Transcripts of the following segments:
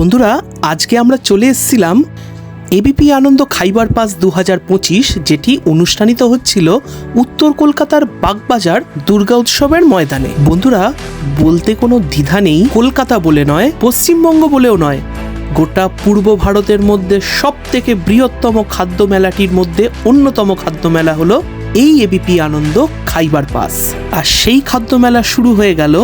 বন্ধুরা, আজকে আমরা চলে এসেছিলাম এবিপি আনন্দ খাইবার পাস দু হাজার পঁচিশ, যেটি অনুষ্ঠানিত হচ্ছিল উত্তর কলকাতার বাগবাজার দুর্গা উৎসবের ময়দানে। বন্ধুরা, বলতে কোনো দ্বিধা নেই, কলকাতা বলে নয়, পশ্চিমবঙ্গ বলেও নয়। গোটা পূর্ব ভারতের মধ্যে সব থেকে বৃহত্তম খাদ্য মেলাটির মধ্যে অন্যতম খাদ্য মেলা হলো এই এবিপি আনন্দ খাইবার পাস। আর সেই খাদ্য মেলা শুরু হয়ে গেল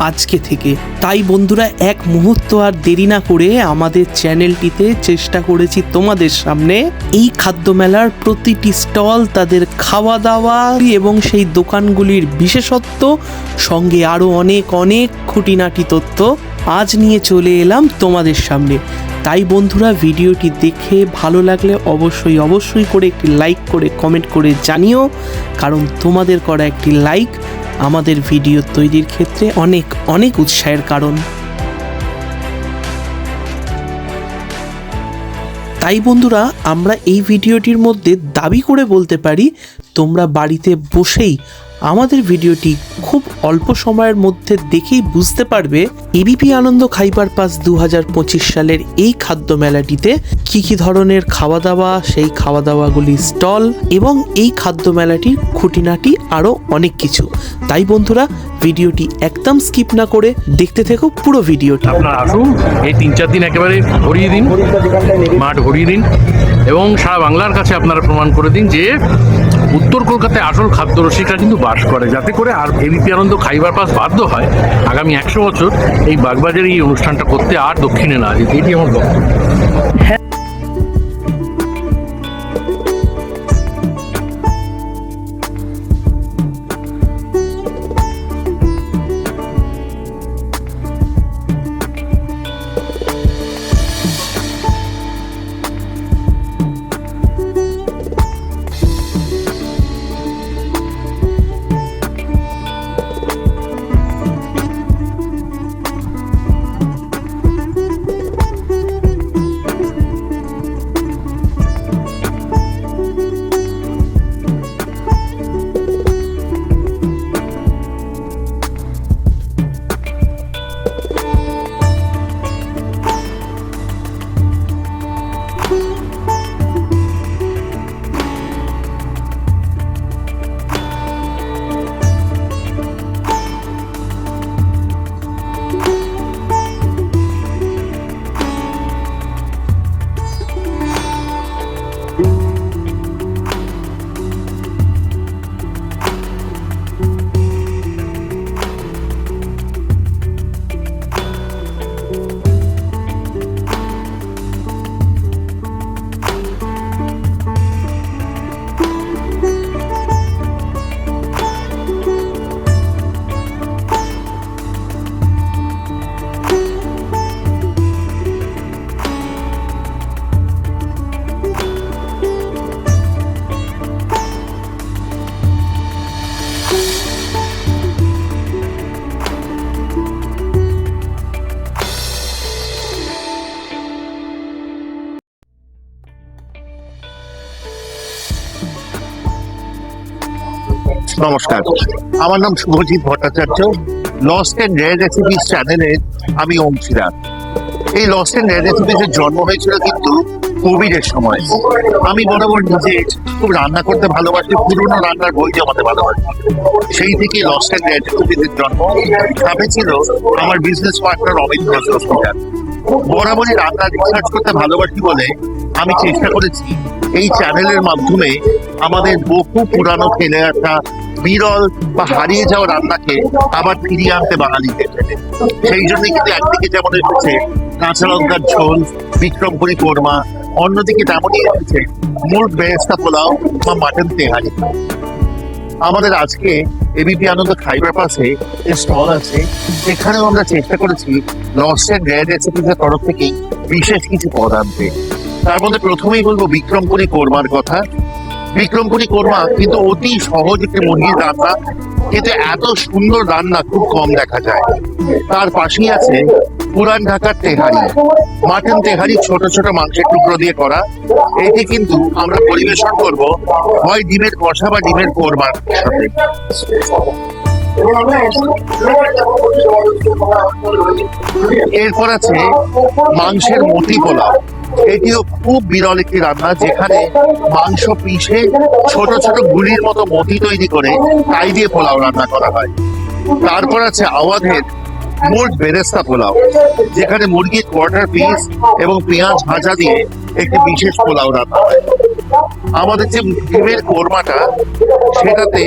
আজকে থেকে। তাই বন্ধুরা, এক মুহূর্ত আর দেরি না করে আমাদের চ্যানেলটিতে চেষ্টা করেছি তোমাদের সামনে। এই খাদ্য মেলার প্রতিটি স্টল, তাদের খাওয়া দাওয়া এবং সেই দোকানগুলির বিশেষত্ব, সঙ্গে আরও অনেক অনেক খুঁটিনাটি তথ্য আজ নিয়ে চলে এলাম তোমাদের সামনে। তাই বন্ধুরা, ভিডিওটি দেখে ভালো লাগলে অবশ্যই অবশ্যই করে একটি লাইক, করে কমেন্ট করে জানিও, কারণ তোমাদের করা একটি লাইক আমাদের ভিডিও তৈরির ক্ষেত্রে অনেক অনেক উৎসাহের কারণ। তাই বন্ধুরা, আমরা এই ভিডিওটির মধ্যে দাবি করে বলতে পারি, তোমরা বাড়িতে বসেই আমাদের ভিডিওটি খুব অল্প সময়ের মধ্যে দেখেই বুঝতে পারবে এবিপি আনন্দ খাইবার পাস দু হাজার পঁচিশ সালের এই খাদ্য মেলাটিতে কি কি ধরনের খাওয়া দাওয়া সেই খাওয়া দাওয়াগুলি স্টল এবং এই খাদ্য মেলাটির খুঁটিনাটি আরও অনেক কিছু। তাই বন্ধুরা, ভিডিওটি একদম স্কিপ না করে দেখতে থেকো পুরো ভিডিওটি। আপনার আসুন, এই তিন চার দিন একেবারে ভরিয়ে দিন, মাঠ ভরিয়ে দিন এবং সারা বাংলার কাছে আপনারা প্রমাণ করে দিন যে উত্তর কলকাতায় আসল খাদ্য রসিকরা কিন্তু বাস করে। যাতে করে আর এবিপি আনন্দ খাইবার পাস বাধ্য হয়। আগামী একশো বছর এই বাগবাজারে এই অনুষ্ঠানটা করতে আর দক্ষিণে না যেতে। এটি আমার বক্তব্য। নমস্কার। আমার নাম Shubhajit Bhattacharya. Lost and rare recipes চ্যানেলের আমি অংশীদার এই লস্ট এন্ড রেয়ার রেসিপিস এর জন্ম হয়েছিল কিন্তু কোভিড এর সময়। আমি বরাবর নিজে খুব রান্না করতে ভালোবাসি, পুরনো রান্নার বই জমাতে ভালোবাসি। সেই থেকে লস্ট এন্ড রেয়ার রেসিপিস এর জন্ম ছিল আমার বিজনেস পার্টনার অমিত ঘোষ বরাবরই রান্না রিসার্চ করতে ভালোবাসি বলে আমি চেষ্টা করেছি। এই চ্যানেলের মাধ্যমে আমাদের বহু পুরানো ফেলে আসা বিরল বা হারিয়ে যাওয়া রান্নাকে আবার ফিরিয়ে আনতে বাঙালিদের সেই জন্য কিন্তু একদিকে যেমন এসেছে কাঁচা লঙ্কার ঝোল বিক্রমপুরি কোরমা, অন্যদিকে তেমনই এসেছে মূল বেরেস্তা পোলাও বা মাটন তেহারি। আমাদের আজকে এবিপি আনন্দ খাইবার পাশে স্টল আছে সেখানেও আমরা চেষ্টা করেছি লস্ট এন্ড রেয়ার রেসিপিসের তরফ থেকেই বিশেষ কিছু পদ আনতে। তার মধ্যে প্রথমেই বলব বিক্রমপুরি কোরমার কথা। বিক্রমপুরি কোরমা, কিন্তু অতি সহজ একটি মুরগির রান্না এতে এত সুন্দর রান্না খুব কম দেখা যায়। তার পাশেই আছে পুরান ঢাকার তেহারি। মাটন তেহারি ছোট ছোট মাংসের টুকরো দিয়ে করা। এটি কিন্তু আমরা পরিবেশন করব হয় ডিমের কষা বা ডিমের কোরমার সাথে। এরপর আছে মাংসের মতি পোলাও। এটিও খুব বিরল একটি রান্না, যেখানে মাংস পিষে ছোট ছোট গুলির মতো মতি তৈরি করে তাই দিয়ে পোলাও রান্না করা হয়। তারপর আছে আওয়াধের মোট বেরেস্তা পোলাও, যেখানে মুরগির কোয়ার্টার পিস এবং পেঁয়াজ ভাজা দিয়ে একটি বিশেষ পোলাও রান্না হয়। আমাদের যে ডিমের কোরমাটা, সেটাতে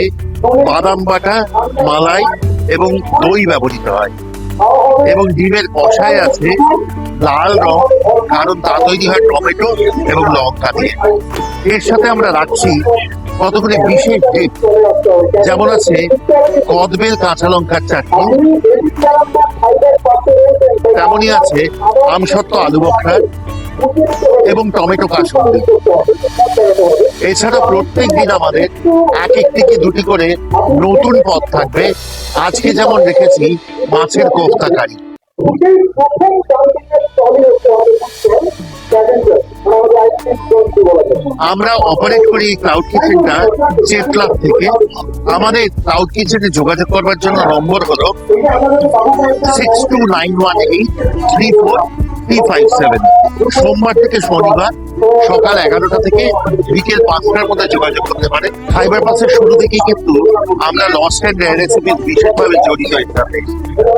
বাদাম বাটা, মালাই এবং দই ব্যবহৃত হয়। এবং ডিমের কষায় আছে লাল রং, কারণ তা তৈরি হয় টমেটো এবং লঙ্কা দিয়ে। এর সাথে আমরা রাখছি কতগুলি বিশেষ ডিপ যেমন আছে কদবেল কাঁচা লঙ্কার চাটনি। তেমনই আছে আমসত্ত্ব আলু বখরা এবং টমেটো কাসুন্দি এছাড়া প্রত্যেক দিন আমাদের এক একটি কি দুটি করে নতুন পদ থাকবে। আজকে যেমন রেখেছি মাছের কোফতা কারি আমরা অপারেট করি ক্লাউড কিচেনটা চেফ ক্লাব থেকে। আমাদের ক্লাউড কিচেনে যোগাযোগ করবার জন্য নম্বর হলো six two nine one eight three four three five seven সোমবার থেকে শনিবার সকাল এগারোটা থেকে বিকেল পাঁচটার মধ্যে যোগাযোগ করতে পারে। ফাইবার পাসের শুরু থেকেই কিন্তু আমরা লস অ্যান্ড রেসিপি বিশেষভাবে জড়িত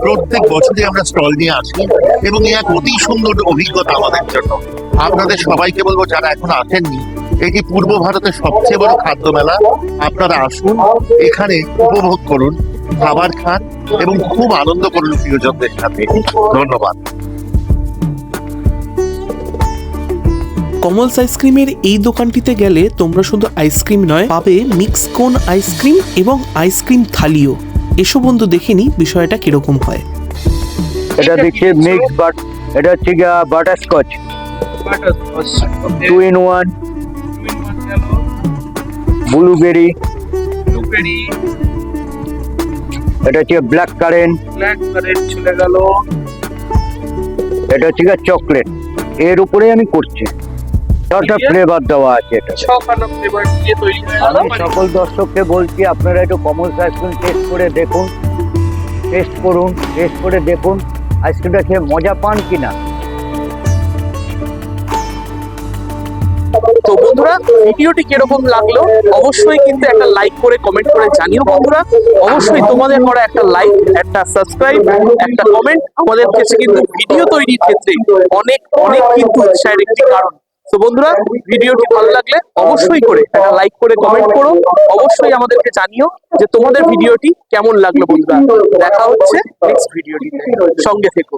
প্রত্যেক বছরই আমরা স্টল নিয়ে আসি এবং এই এক অতি সুন্দর অভিজ্ঞতা আমাদের জন্য। আপনাদের সবাইকে বলব, যারা এখন আসেননি, এটি পূর্ব ভারতের সবচেয়ে বড় খাদ্য মেলা। আপনারা আসুন, এখানে উপভোগ করুন, খাবার খান এবং খুব আনন্দ করুন প্রিয়জনদের সাথে। ধন্যবাদ। কমলস আইসক্রিমের এই দোকানটিতে গেলে তোমরা শুধু আইসক্রিম নয়, পাবে মিক্স কোন আইসক্রিম এবং আইসক্রিম থালিও। এসো বন্ধু দেখিনি বিষয়টা কীরকম হয়। এটা দিচ্ছে মিক্স বাট এটা হচ্ছে গিয়া butterscotch two in one blueberry এটা হচ্ছে ব্ল্যাক কারেন্ট ব্ল্যাক কারেন্ট চলে গেল এটা হচ্ছে চকলেট এর উপরে আমি করছি। ছটা ফ্লেভার দেওয়া আছে এটা আমি সকল দর্শককে বলছি আপনারা একটু কমল আইসক্রিম টেস্ট করে দেখুন। টেস্ট করুন টেস্ট করে দেখুন আইসক্রিমটা খেয়ে মজা পান কিনা। তো বন্ধুরা ভিডিওটি কীরকম লাগল অবশ্যই কিন্তু একটা লাইক করে কমেন্ট করে জানিও বন্ধুরা। অবশ্যই তোমাদের করা একটা লাইক একটা সাবস্ক্রাইব একটা কমেন্ট আমাদের কাছে কিন্তু ভিডিও তৈরির ক্ষেত্রে অনেক অনেক কিন্তু উৎসাহের একটি কারণ। তো বন্ধুরা, ভিডিওটি ভালো লাগলে অবশ্যই করে একটা লাইক করে কমেন্ট করো। অবশ্যই আমাদেরকে জানিও যে তোমাদের ভিডিওটি কেমন লাগল বন্ধুরা। দেখা হচ্ছে নেক্সট ভিডিওটি সঙ্গে থেকো।